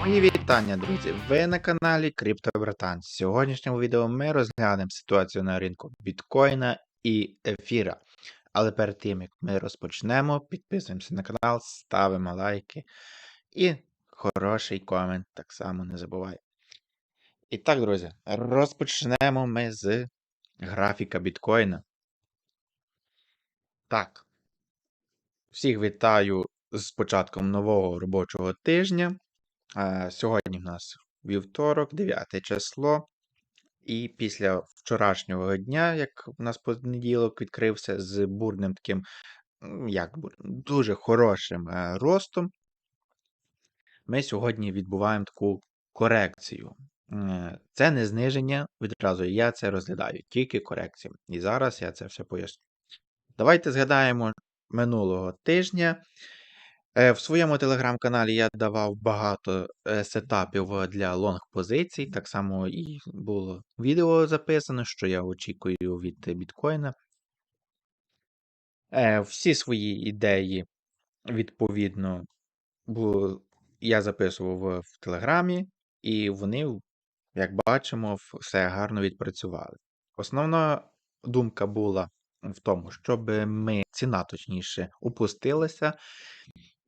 Мої вітання, друзі! Ви на каналі CryptoBratan. В сьогоднішньому відео ми розглянемо ситуацію на ринку біткоїна і ефіра. Але перед тим, як ми розпочнемо, підписуємося на канал, ставимо лайки і хороший комент так само не забувай. І так, друзі, розпочнемо ми з графіка біткоїна. Так. Всіх вітаю з початком нового робочого тижня. Сьогодні в нас вівторок, 9 число. І після вчорашнього дня, як у нас понеділок відкрився з бурним таким, як дуже хорошим е, ростом, ми сьогодні відбуваємо таку корекцію. Е, Це не зниження, відразу я це розглядаю, тільки корекцію. І зараз я це все поясню. Давайте згадаємо минулого тижня. Е, В своєму телеграм-каналі я давав багато е, сетапів для лонг-позицій. Так само і було відео записано, що я очікую від біткоїна. Е, Всі свої ідеї, відповідно, я записував в Телеграмі, і вони, як бачимо, все гарно відпрацювали. Основна думка була в тому, щоб ми ціна точніше опустилася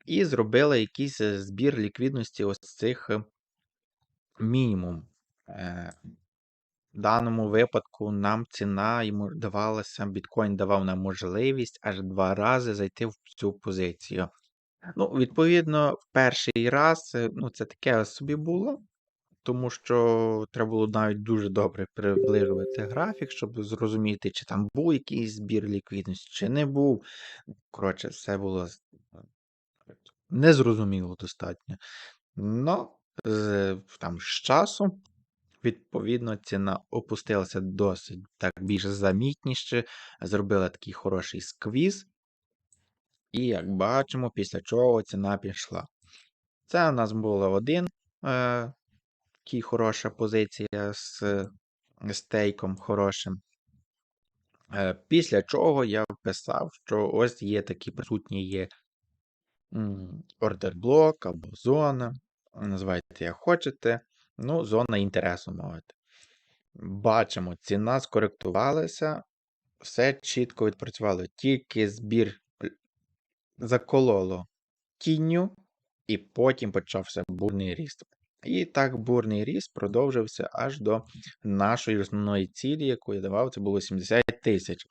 і зробила якийсь е, збір ліквідності ось цих е, мінімум. Е, В даному випадку нам ціна йому давалася, біткоін давав нам можливість аж два рази зайти в цю позицію. Ну, відповідно, в перший раз ну, це таке собі було, тому що треба було навіть дуже добре приближувати графік, щоб зрозуміти, чи там був якийсь збір ліквідності, чи не був. Коротше, все було незрозуміло достатньо. Ну, з, там, з часом, відповідно, ціна опустилася досить так більш замітніше, зробила такий хороший сквіз. І як бачимо, після чого ціна пішла. Це у нас було один е, такий хороша позиція з стейком хорошим. Е, після чого я вписав, що ось є такі присутні є ордерблок або зона. Називайте, як хочете. Ну, зона інтересу мовити. Бачимо, ціна скоректувалася, все чітко відпрацювало. Тільки збір закололо тінню, і потім почався бурний ріст. І так бурний ріст продовжився аж до нашої основної цілі, яку я давав, це було 70 тисяч.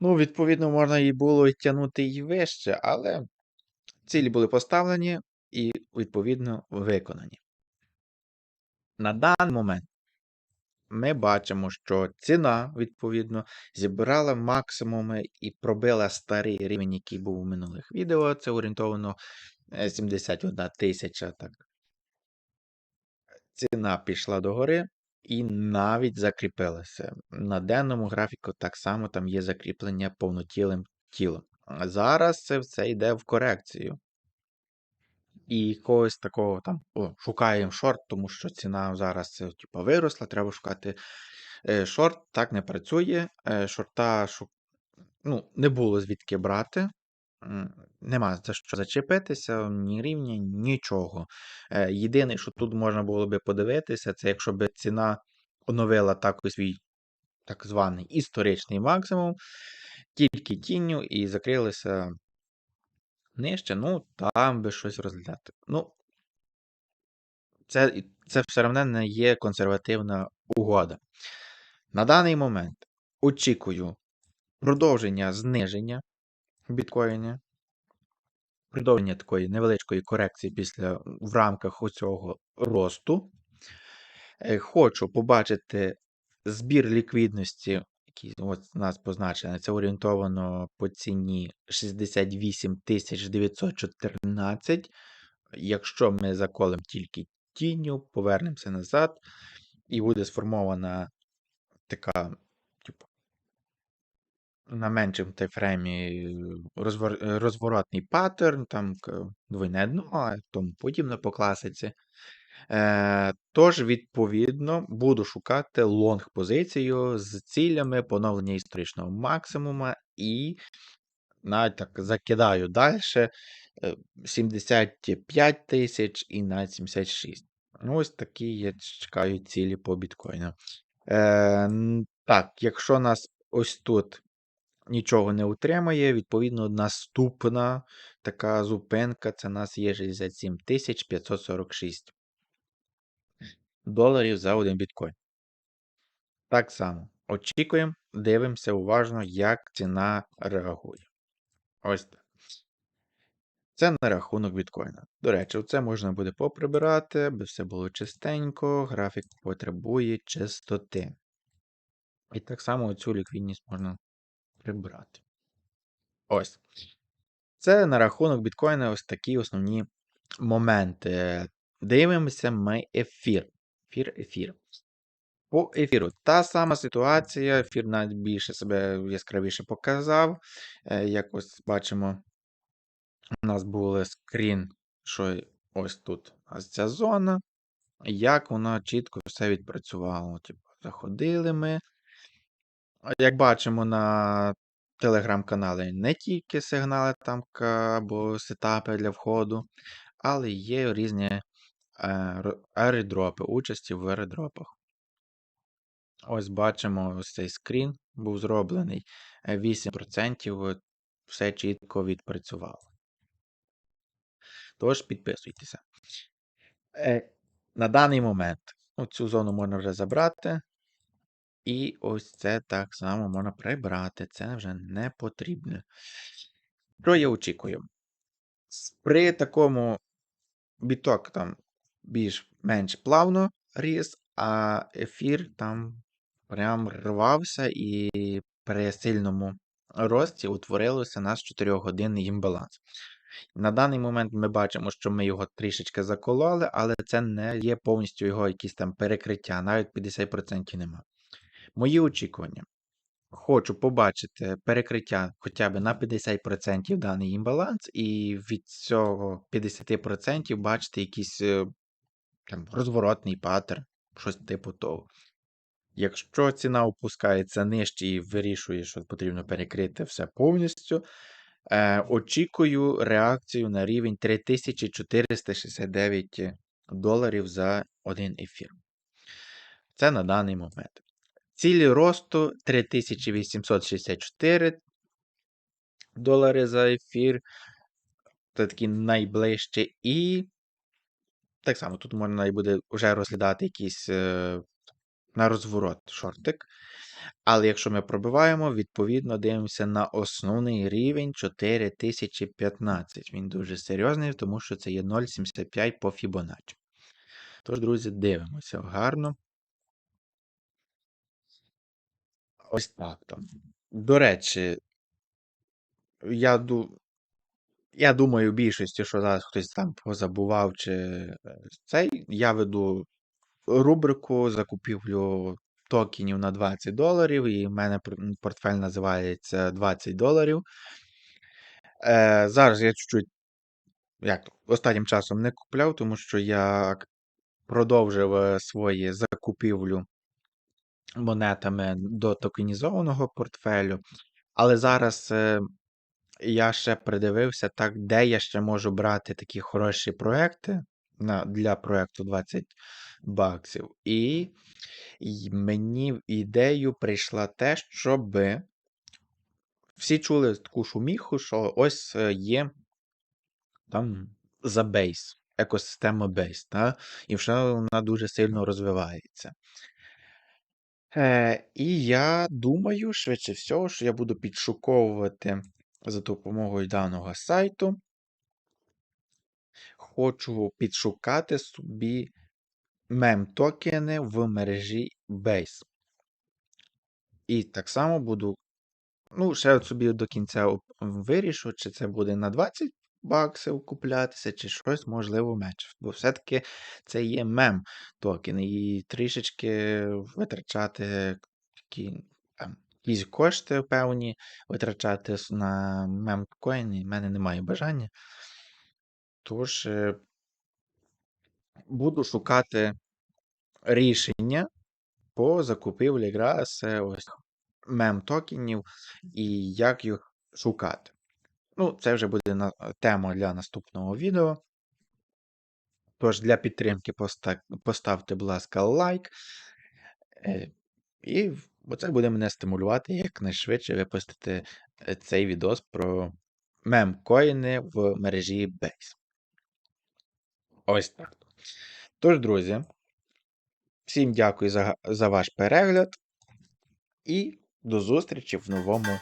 Ну, відповідно, можна і було тягнути і вище, але цілі були поставлені і, відповідно, виконані. На даний момент ми бачимо, що ціна, відповідно, зібрала максимуми і пробила старий рівень, який був у минулих відео. Це орієнтовано е, 71 тисяча. Так. Ціна пішла догори і навіть закріпилася. На денному графіку так само там є закріплення повнотілим тілом. Зараз це все йде в корекцію. І когось такого там о, шукаємо шорт, тому що ціна зараз типу, виросла, треба шукати е, шорт. Так не працює. Е, шорта шу... ну, не було звідки брати. Нема за що зачепитися, ні рівня, нічого. Е, Єдине, що тут можна було би подивитися, це якщо б ціна оновила такий свій так званий історичний максимум, тільки тінню і закрилися нижче, ну, там би щось розглядати. Ну, це, це все одно не є консервативна угода. На даний момент очікую продовження зниження біткоїна, продовження такої невеличкої корекції після в рамках оцього росту. Е, Хочу побачити збір ліквідності, який от у нас позначений, це орієнтовано по ціні 68 914. Якщо ми заколемо тільки тінню, повернемося назад, і буде сформована така, типу, на меншому тайфреймі розвор, розворотний паттерн, там двойне дно, і тому подібне по класиці. Е, тож, відповідно, буду шукати лонг-позицію з цілями поновлення історичного максимума і навіть так закидаю далі. е, 75 тисяч і навіть 76. Ну, ось такі я чекаю цілі по біткоїну. Е, так, якщо нас ось тут нічого не утримає, відповідно, наступна така зупинка це у нас є 67 546 доларів за один біткоін. Так само. Очікуємо, дивимося уважно, як ціна реагує. Ось так. Це на рахунок біткоїна. До речі, це можна буде поприбирати, аби все було чистенько, графік потребує чистоти. І так само цю ліквідність можна прибрати. Ось. Це на рахунок біткоїна ось такі основні моменти. Дивимося ми ефір. Ефір, ефір. По ефіру. Та сама ситуація, ефір навіть більше себе яскравіше показав. Е, Як ось бачимо, у нас був скрін, що ось тут ось ця зона, як вона чітко все відпрацювало. Типу, заходили ми. Як бачимо на телеграм-каналі, не тільки сигнали там або сетапи для входу, але є різні е, аеродропи, участі в аеродропах. Ось бачимо, ось цей скрін був зроблений. е, 8% все чітко відпрацювало. Тож підписуйтеся. Е, на даний момент ну, цю зону можна вже забрати. І ось це так само можна прибрати. Це вже не потрібно. Що я очікую? При такому біток там більш-менш плавно ріс, а ефір там прям рвався і при сильному рості утворилося наш 4-годинний імбаланс. На даний момент ми бачимо, що ми його трішечки закололи, але це не є повністю його якісь там перекриття, навіть 50% нема. Мої очікування. Хочу побачити перекриття хоча б на 50% даний імбаланс, і від цього 50% бачити якийсь е, там, розворотний паттерн, щось типу того. Якщо ціна опускається нижче і вирішує, що потрібно перекрити все повністю, е, очікую реакцію на рівень 3469 доларів за один ефір. Це на даний момент. Цілі росту 3864 долари за ефір. Це такі найближчі. І так само тут можна і буде вже розглядати якийсь е, на розворот шортик. Але якщо ми пробиваємо, відповідно дивимося на основний рівень 4015. Він дуже серйозний, тому що це є 0,75 по Fibonacci. Тож, друзі, дивимося гарно. Ось так там. До речі, я. Я думаю, більшості, що зараз хтось там позабував чи е, цей, я веду рубрику закупівлю токенів на 20 доларів, і в мене портфель називається 20 доларів. Е, зараз я чуть-чуть, як останнім часом не купляв, тому що я продовжив е, своє закупівлю монетами до токенізованого портфелю. Але зараз е, я ще придивився, так, де я ще можу брати такі хороші проекти на, для проекту 20 баксів. І, мені в ідею прийшла те, щоб всі чули таку шуміху, що ось е, є там за бейс, екосистема бейс, та? і вже вона дуже сильно розвивається. Е, і я думаю, швидше всього, що я буду підшуковувати за допомогою даного сайту. Хочу підшукати собі мем-токени в мережі Base. І так само буду. Ну, ще от собі до кінця вирішу, чи це буде на 20 баксів куплятися, чи щось можливо менше. Бо все-таки це є мем токен, і трішечки витрачати такі, якісь кошти певні, витрачати на мемкоїни, в мене немає бажання. Тож е, буду шукати рішення по закупівлі якраз е, ось мем токенів і як їх шукати. Ну, це вже буде на... тема для наступного відео. Тож, для підтримки поста... поставте, будь ласка, лайк. Е, І бо це буде мене стимулювати якнайшвидше випустити е, цей відос про мемкоїни в мережі Base. Ось так. Тож, друзі, всім дякую за, за ваш перегляд і до зустрічі в новому